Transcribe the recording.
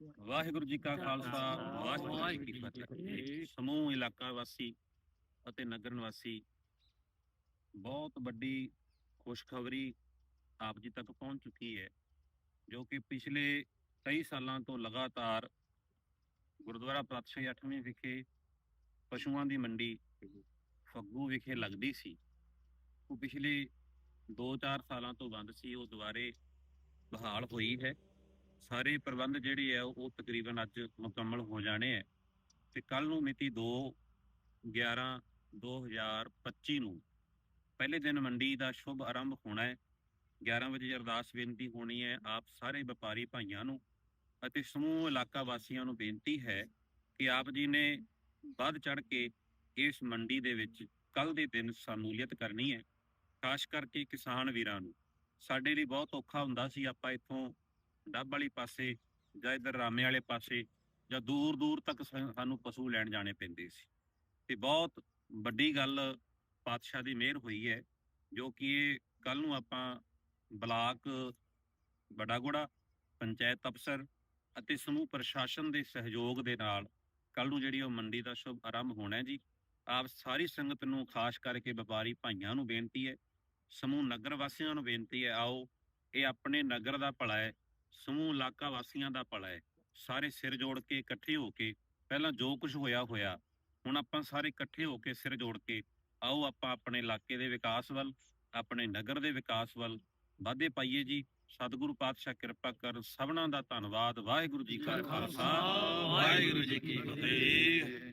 ਵਾਹਿਗੁਰੂ ਜੀ ਕਾ ਖਾਲਸਾ ਵਾਹਿਗੁਰੂ ਜੀ ਕੀ ਫਤਿਹ। ਸਮੂਹ ਇਲਾਕਾ ਵਾਸੀ ਅਤੇ ਨਗਰ ਨਿਵਾਸੀ ਬਹੁਤ ਵੱਡੀ ਖੁਸ਼ਖਬਰੀ ਆਪ ਜੀ ਤੱਕ ਪਹੁੰਚ ਚੁੱਕੀ ਹੈ ਜੋ ਕਿ ਪਿਛਲੇ ਕਈ ਸਾਲਾਂ ਤੋਂ ਲਗਾਤਾਰ ਗੁਰਦੁਆਰਾ ਪਾਤਸ਼ਾਹੀ 8ਵੀਂ ਵਿਖੇ ਪਸ਼ੂਆਂ ਦੀ ਮੰਡੀ ਫੱਗੂ ਵਿਖੇ ਲੱਗਦੀ ਸੀ। ਉਹ ਪਿਛਲੇ 2-4 ਸਾਲਾਂ ਤੋਂ ਬੰਦ ਸੀ ਉਹ ਦੁਬਾਰੇ ਬਹਾਲ ਹੋਈ ਹੈ। ਸਾਰੇ ਪ੍ਰਬੰਧ ਜਿਹੜੇ ਆ, ਉਹ ਤਕਰੀਬਨ ਅੱਜ ਮੁਕੰਮਲ ਹੋ ਜਾਣੇ ਹੈ ਤੇ ਕੱਲ ਨੂੰ ਮਿਤੀ 2 11 2025 ਨੂੰ ਪਹਿਲੇ ਦਿਨ ਮੰਡੀ ਦਾ ਸ਼ੁਭ ਆਰੰਭ ਹੋਣਾ ਹੈ। 11 ਵਜੇ ਅਰਦਾਸ ਬੇਨਤੀ ਹੋਣੀ ਹੈ ਆਪ ਸਾਰੇ ਵਪਾਰੀ ਭਾਈਆਂ ਨੂੰ ਅਤੇ ਸਮੂਹ ਇਲਾਕਾ ਵਾਸੀਆਂ ਨੂੰ ਬੇਨਤੀ ਹੈ ਕਿ ਆਪ ਜੀ ਨੇ ਵੱਧ ਚੜ ਕੇ ਇਸ ਮੰਡੀ ਦੇ ਵਿੱਚ ਕੱਲ ਦੇ ਦਿਨ ਸ਼ਮੂਲੀਅਤ ਕਰਨੀ ਹੈ। ਖਾਸ ਕਰਕੇ ਕਿਸਾਨ ਵੀਰਾਂ ਨੂੰ। ਸਾਡੇ ਲਈ ਬਹੁਤ ਔਖਾ ਹੁੰਦਾ ਸੀ, ਆਪਾਂ ਇੱਥੋਂ ਡੱਬ ਵਾਲੀ ਪਾਸੇ ਜਾਂ ਇਧਰ ਰਾਮੇ ਵਾਲੇ ਪਾਸੇ ਜਾਂ ਦੂਰ ਦੂਰ ਤੱਕ ਸਾਨੂੰ ਪਸ਼ੂ ਲੈਣ ਜਾਣੇ ਪੈਂਦੇ ਸੀ। ਤੇ ਬਹੁਤ ਵੱਡੀ ਗੱਲ ਪਾਤਸ਼ਾਹ ਦੀ ਮਿਹਰ ਹੋਈ ਹੈ, ਜੋ ਕਿ ਇਹ ਕੱਲ ਨੂੰ ਆਪਾਂ ਬਲਾਕ ਬੜਾਗੁੜਾ ਪੰਚਾਇਤ ਅਫਸਰ ਅਤੇ ਸਮੂਹ ਪ੍ਰਸ਼ਾਸਨ ਦੇ ਸਹਿਯੋਗ ਦੇ ਨਾਲ ਕੱਲ ਨੂੰ ਜਿਹੜੀ ਉਹ ਮੰਡੀ ਦਾ ਸ਼ੁਭ ਆਰੰਭ ਹੋਣਾ ਜੀ, ਆਪ ਸਾਰੀ ਸੰਗਤ ਨੂੰ ਖਾਸ ਕਰਕੇ ਵਪਾਰੀ ਭਾਈਆਂ ਨੂੰ ਬੇਨਤੀ ਹੈ, ਸਮੂਹ ਨਗਰ ਵਾਸੀਆਂ ਨੂੰ ਬੇਨਤੀ ਹੈ, ਆਓ, ਇਹ ਆਪਣੇ ਨਗਰ ਦਾ ਭਲਾ ਹੈ ਸਮੂਹ ਇਲਾਕਾ ਵਾਸੀਆਂ ਦਾ ਭਲਾ ਹੈ। ਸਾਰੇ ਸਿਰ ਜੋੜ ਕੇ ਇਕੱਠੇ ਹੋ ਕੇ, ਪਹਿਲਾਂ ਜੋ ਕੁਝ ਹੋਇਆ ਹੋਇਆ। ਹੁਣ ਆਪਾਂ ਸਾਰੇ ਇਕੱਠੇ ਹੋ ਕੇ ਸਿਰ ਜੋੜ ਕੇ, ਆਓ ਆਪਾਂ ਆਪਣੇ ਇਲਾਕੇ ਦੇ ਵਿਕਾਸ ਵੱਲ, ਆਪਣੇ ਨਗਰ ਦੇ ਵਿਕਾਸ ਵੱਲ। ਵਾਧੇ ਪਾਈਏ ਜੀ। ਸਤਿਗੁਰੂ ਪਾਤਸ਼ਾਹ ਕਿਰਪਾ ਕਰ, ਸਭਨਾਂ ਦਾ ਧੰਨਵਾਦ। ਵਾਹਿਗੁਰੂ ਜੀ ਕਾ ਖਾਲਸਾ। ਵਾਹਿਗੁਰੂ ਜੀ ਕੀ ਫਤਿਹ।